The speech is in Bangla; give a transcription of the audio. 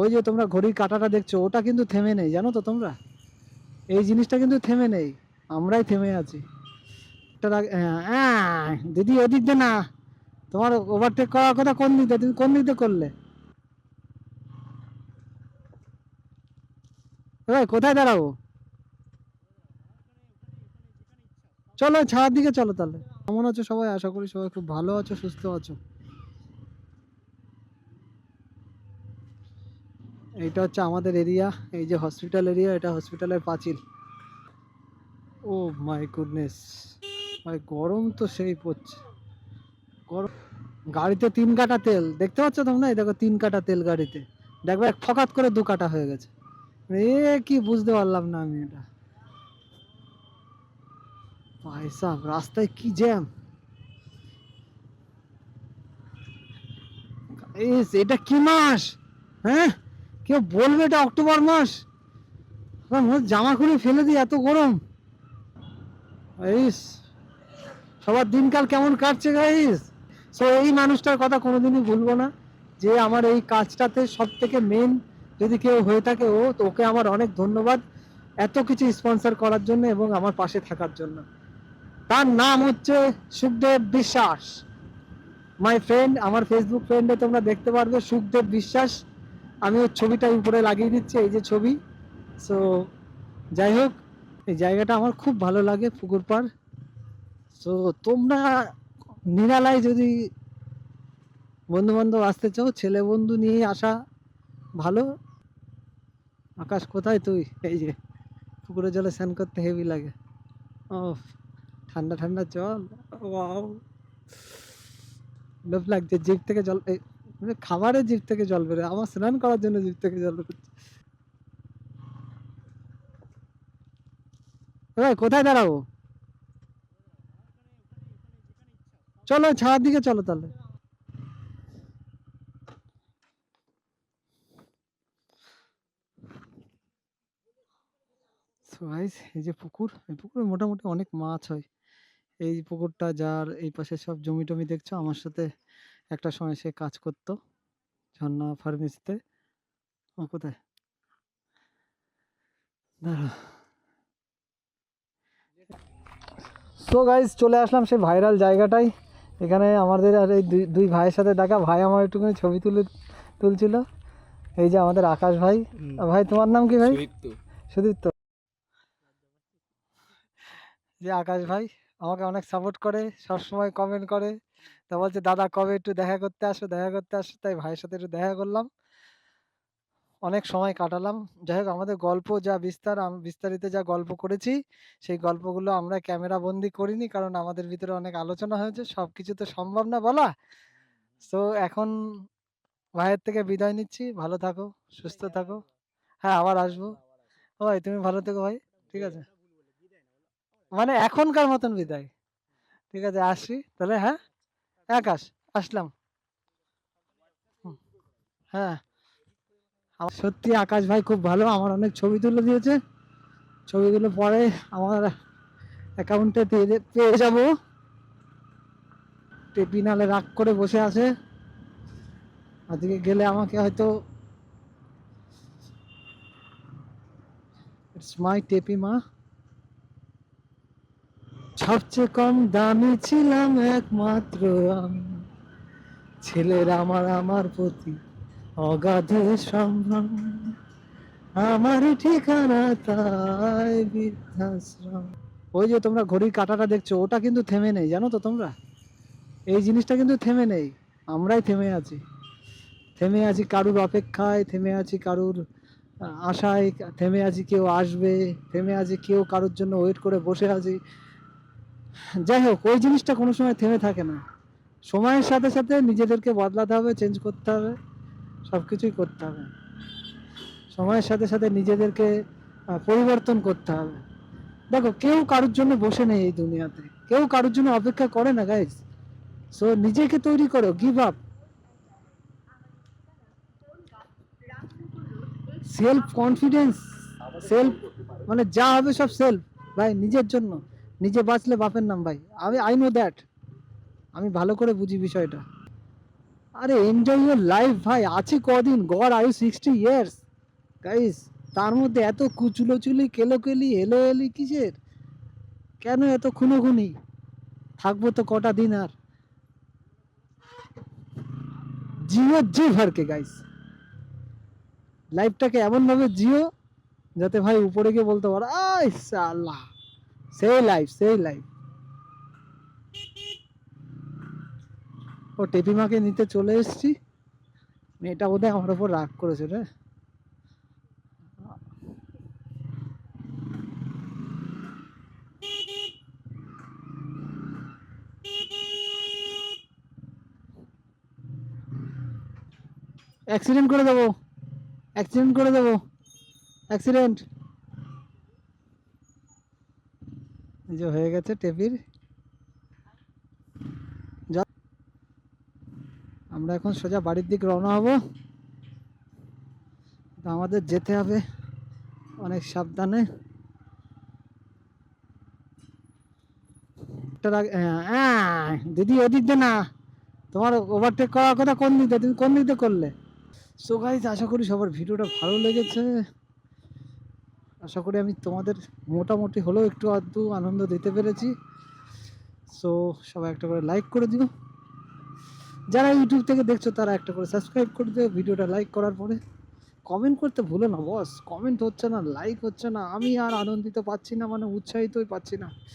ওই যে তোমরা ঘড়ির কাঁটাটা দেখছ, ওটা কিন্তু থেমে নেই, জানো তো তোমরা? এই জিনিসটা কিন্তু থেমে নেই, আমরাই থেমে আছি। দিদি ওদিক দিয়ে না, তোমার ওভারটেক করার কথা কোন দিক তুমি কোন দিক দিয়ে করলে? এবার কোথায় দাঁড়াবো? চলো ছাড়ার দিকে চলো তাহলে। কেমন আছো সবাই? আশা করি সবাই খুব ভালো আছো, সুস্থ আছো। এইটা হচ্ছে আমাদের এরিয়া, এই যে হসপিটাল এরিয়া, এটা হসপিটালের পাঁচিল। ও মাই গুডনেস ভাই গরম তো সেই পড়ছে। গরম গাড়িতে তিন কাটা তেল, দেখতে পাচ্ছ তোমরা? এই দেখো তিন কাটা তেল গাড়িতে। দেখবে এক ফকাত করে দু কাটা হয়ে গেছে। এ কি বুঝতে পারলাম না আমি এটা। ভাই সাহ রাস্তায় কি জ্যাম এটা কি মাস হ্যাঁ? কেউ বলবে এটা অক্টোবর মাস? জামা খুলে ফেলে দিই, এত গরম। সবার দিনকাল কেমন কাটছে গাইস সো এই মানুষটার কথা কোনোদিনই ভুলবো না। যে আমার এই কাজটাতে সব থেকে মেন যদি কেউ হয়ে থাকে ও, তো ওকে আমার অনেক ধন্যবাদ এত কিছু স্পন্সর করার জন্য এবং আমার পাশে থাকার জন্য। তার নাম হচ্ছে সুখদেব বিশ্বাস। মাই ফ্রেন্ড আমার ফেসবুক ফ্রেন্ডে তোমরা দেখতে পারবে সুখদেব বিশ্বাস। আমি ওর ছবিটা উপরে লাগিয়ে দিচ্ছি, এই যে ছবি। সো যাই হোক, এই জায়গাটা আমার খুব ভালো লাগে পুকুর পাড়। সো তোমরা নিরালায় যদি বন্ধু বান্ধব আসতে চাও, ছেলে বন্ধু নিয়ে আসা ভালো। আকাশ, কোথায় তুই? এই যে, পুকুরে জলে স্নান করতে হেভি লাগে। ও ঠান্ডা ঠান্ডা জল, ওয়াও। লোভ লাগছে জিভ থেকে জল মানে খাবারের জিভ থেকে জল বেরোয়, আমার স্নান করার জন্য জিভ থেকে জল বেরোচ্ছে এবার কোথায় দাঁড়াবো? চলো ছাড়ার দিকে চলো তাহলে। এই যে পুকুর, এই পুকুরে মোটামুটি অনেক মাছ হয়। এই পুকুরটা, যার এই পাশে সব জমি টমি দেখছ, আমার সাথে একটা সময় সে কাজ করতো। ঝর্ণা ফার্মেসিতে ও কোথায়? দাঁড়া সো গাইজ চলে আসলাম সেই ভাইরাল জায়গাটাই এখানে আমাদের আর এই দুই দুই ভাইয়ের সাথে দেখা। ভাই আমার একটুখানি ছবি তুলে তুলছিল। এই যে আমাদের আকাশ ভাই। ভাই তোমার নাম কি ভাই? সুদীপ্ত। যে আকাশ ভাই আমাকে অনেক সাপোর্ট করে সবসময় কমেন্ট করে। তা বলছে দাদা কবে একটু দেখা করতে আসো? দেখা করতে আসো? তাই ভাইয়ের সাথে একটু দেখা করলাম। অনেক সময় কাটালাম। যাই হোক আমাদের গল্প যা বিস্তার আম- বিস্তারিত যা গল্প করেছি সেই গল্পগুলো আমরা ক্যামেরা বন্দি করিনি কারণ আমাদের ভিতরে অনেক আলোচনা হয়েছে। সব কিছু তো সম্ভব না বলা। তো এখন ভাইয়ের থেকে বিদায় নিচ্ছি। ভালো থাকো সুস্থ থাকো। হ্যাঁ আবার আসব। ভাই তুমি ভালো থেকো ভাই। ঠিক আছে। মানে এখনকার মতন বিদায়। ঠিক আছে, আসি। তাহলে হ্যাঁ? আকাশ আসলাম। হ্যাঁ। সত্যি আকাশ ভাই খুব ভালো। আমার অনেক ছবি তুলে দিয়েছে। ছবিগুলো পরে আমার অ্যাকাউন্টে পেয়ে যাব। টেপি নালে রাগ করে বসে আছে। আজকে গেলে আমাকে হয়তো ইটস মাই টেপি মা। সবচেয়ে কম দামি ছিলাম একমাত্র আমি। ছেলের আমার আমার প্রতি অগাধ সম্ভ্রম। আমার ঠিকানা তাই বৃদ্ধাশ্রম। ওই যে তোমরা ঘড়ির কাঁটাটা দেখছ, ওটা কিন্তু থেমে নেই, জানো তো তোমরা? এই জিনিসটা কিন্তু থেমে নেই, আমরাই থেমে আছি। থেমে আছি কারুর অপেক্ষায়, থেমে আছি কারুর আশায়, থেমে আছি কেউ আসবে, থেমে আছি কেউ কারোর জন্য ওয়েট করে বসে আছি। যাই হোক ওই জিনিসটা কোনো সময় থেমে থাকে না। সময়ের সাথে সাথে নিজেদেরকে বদলাতে হবে চেঞ্জ করতে হবে সব কিছুই করতে হবে। সময়ের সাথে সাথে নিজেদেরকে পরিবর্তন করতে হবে। দেখো, কেউ কারোর জন্য বসে নেই এই দুনিয়াতে। কেউ কারোর জন্য অপেক্ষা করে না গাইজ সো নিজেকে তৈরি করো give up self confidence self মানে যা হবে সব সেলফ ভাই, নিজের জন্য। নিজে বাঁচলে বাপের নাম ভাই। আমি আই নো দ্যাট আমি ভালো করে বুঝি বিষয়টা। আরে এনজয় ইউর লাইফ ভাই। আছে কদিন? গড আয়ু সিক্সটি ইয়ার্স গাইস তার মধ্যে এত কুচুলোচুলি, কেলোকেলি এলো এলি কিসের? কেন এত খুনোখুনি? থাকব তো কটা দিন আর। জিও জি ভরকে গাইস লাইফটাকে এমনভাবে জিও, যাতে ভাই উপরে গিয়ে বলতে পারো আই সাল্লাহ সেই লাইফ সেই লাইফ ও টেপিমাকে নিতে চলে এসেছি। মেয়েটা বোধহয় আমার উপর রাগ করেছে রে। অ্যাক্সিডেন্ট করে দেবো। অ্যাক্সিডেন্ট করে দেবো। অ্যাক্সিডেন্ট যে হয়ে গেছে টেপির। আমরা এখন সোজা বাড়ির দিক রওনা হব। আমাদের যেতে হবে অনেক সাবধানে। হ্যাঁ, হ্যাঁ, দিদি ওদিক দিয়ে না। তোমার ওভারটেক করার কথা কোন দিকে তুমি কোন দিক দিয়ে করলে? সো গাইজ আশা করি সবার ভিডিওটা ভালো লেগেছে। আশা করি আমি তোমাদের মোটামুটি হলেও একটু আধটু আনন্দ দিতে পেরেছি। সো সবাই একটা করে লাইক করে দিও। যারা ইউটিউব থেকে দেখছ, তারা একটা করে সাবস্ক্রাইব করে দিও। ভিডিওটা লাইক করার পরে কমেন্ট করতে ভুলো না বস কমেন্ট হচ্ছে না লাইক হচ্ছে না। আমি আর আনন্দিত পাচ্ছি না মানে উৎসাহিতই পাচ্ছি না।